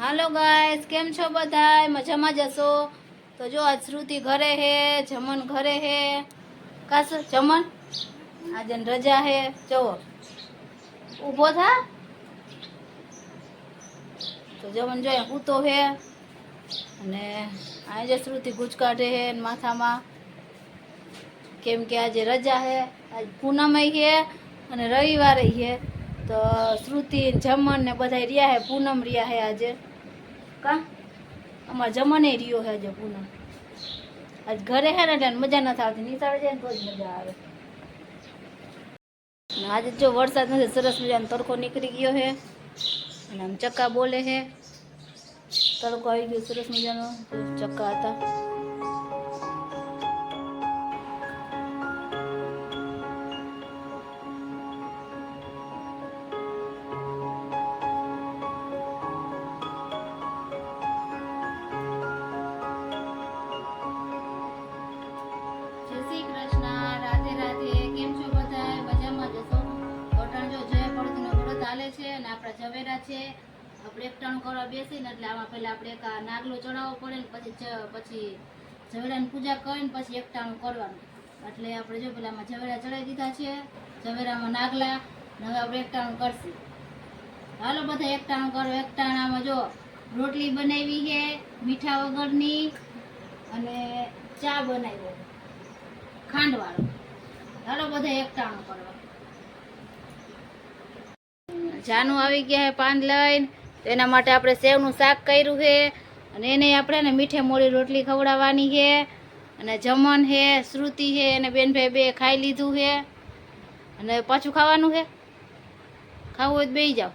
હાલો guys કેમ છો બધા મજામાં જશો? તો જો આજ શ્રુતિ ઘરે હે, જમન ઘરે હે. કાસ જમન? આજે રજા હે. જવો ઊભો થા. તો જમન જોઈએ કૂતો હે અને આજે શ્રુતિ ગુજ કાઢે હે માથામાં. કેમ કે આજે રજા હે. આજ પૂનમય હે અને રવિવારે હે. તો શ્રુતિ, જમન ને બધા રહ્યા હે, પૂનમ રહ્યા હે આજે. કા? અમારે જમને રહ્યો હે આજે પૂનમ. આજ ઘરે હે ને મજા નથી આવતી. નિશાળે જાય ને તો જ મજા આવે. આજે જો વરસાદ નથી, સરસ મજાનો તડકો નીકળી ગયો હે. અને આમ ચક્કા બોલે હે. તડકો આવી ગયો, સરસ મજાનો. ચક્કા હતા. કૃષ્ણ છો અને આપણા કરવા બેસીને, એટલે આમાં પહેલા આપણે નાગલો ચડાવવો પડે ને પછી પછી ઝવેરાની પૂજા કરીને પછી એકટાણું કરવાનું. એટલે આપણે જો પેલા આમાં ઝવેરા ચડાવી દીધા છે. ઝવેરામાં નાગલા હવે આપણે એકટાણું કરશું. હાલો બધા એકટાણું કરો એકટાણામાં જો રોટલી બનાવી છે, મીઠા વગરની અને ચા બનાવ્યો ખાંડવાળો. હાલો બધા એકટાણું કરવા. જાનું આવી ગયા હે પાન લઈને. તેના એના માટે આપણે સેવનું શાક કર્યું છે અને એને આપણે ને મીઠે મોડી રોટલી ખવડાવવાની છે અને જમન છે શ્રુતિ છે અને બેનભાઈ બે ખાઈ લીધું છે અને પાછું ખાવાનું છે ખાવું હોય તો બેસી જાઓ.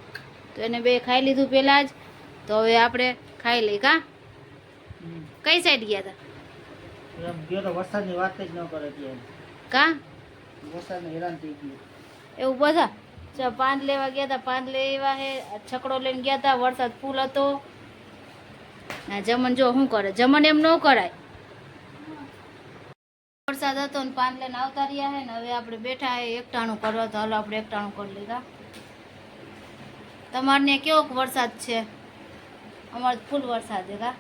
તો એને બે ખાઈ લીધું પહેલાં જ. તો હવે આપણે ખાઈ લઈ કા? કઈ સાઈડ ગયા હતા ગયો તો વરસાદની વાત જ ન કરે ત્યાં કા? વરસાદને હેરાન થઈ ગયું. એવું બધા પાન લેવા ગયા હતા પાન લેવા હે છકડો લઈને ગયા હતા વરસાદ ફૂલ હતો. ના જમન જો શું કરે? જમન એમ ન કરાય. વરસાદ હતો ને પાન લઈને આવતા રહ્યા હે ને હવે આપણે બેઠા હે એકટાણું કરવા તો હાલો આપણે એકટાણું કરી લીધા. તમારને કેવો વરસાદ છે? અમારે ફૂલ વરસાદ કા?